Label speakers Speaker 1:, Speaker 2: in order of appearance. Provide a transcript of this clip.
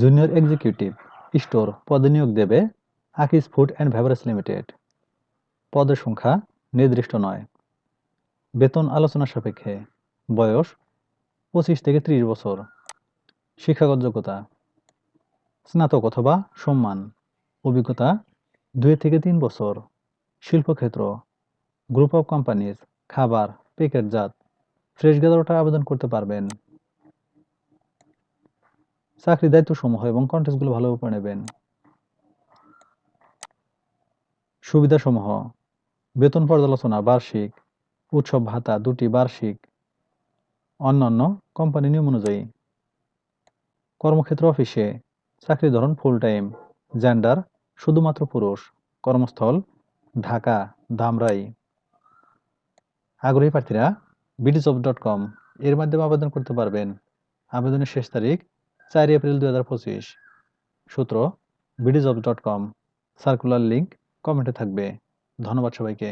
Speaker 1: Junior executive store পদে নিয়োগ দেবে আকিস ফুড অ্যান্ড বেভারেজ লিমিটেড পদের সংখ্যা নির্দিষ্ট নয়। বেতন আলোচনা সাপেক্ষে। বয়স পঁচিশ থেকে ত্রিশ বছর। শিক্ষাগত যোগ্যতা। স্নাতক অথবা সম্মান। অভিজ্ঞতা দুই থেকে তিন বছর। শিল্পক্ষেত্র। গ্রুপ অফ কোম্পানিজ খাবার প্যাকেটজাত ফ্রেশ গ্যাদারটা আবেদন করতে পারবেন। চাকরি দায়িত্বসমূহ এবং কন্টেস্টগুলো ভালোভাবে পড়ে নেবেন। সুবিধাসমূহ, বেতন পর্যালোচনা, বার্ষিক, উৎসব ভাতা, দুটি বার্ষিক, অন্যান্য কোম্পানি নিয়ম অনুযায়ী। কর্মক্ষেত্র অফিসে চাকরি ধরন ফুল টাইম জেন্ডার শুধুমাত্র পুরুষ, কর্মস্থল, ঢাকা ধামরাই আগ্রহী প্রার্থীরা বিডিজব ডট কম এর মাধ্যমে আবেদন করতে পারবেন। আবেদনের শেষ তারিখ চার এপ্রিল দুই হাজার পঁচিশ। সূত্র bdjobs dot com circular link কমেন্টে থাকবে। ধন্যবাদ সবাইকে।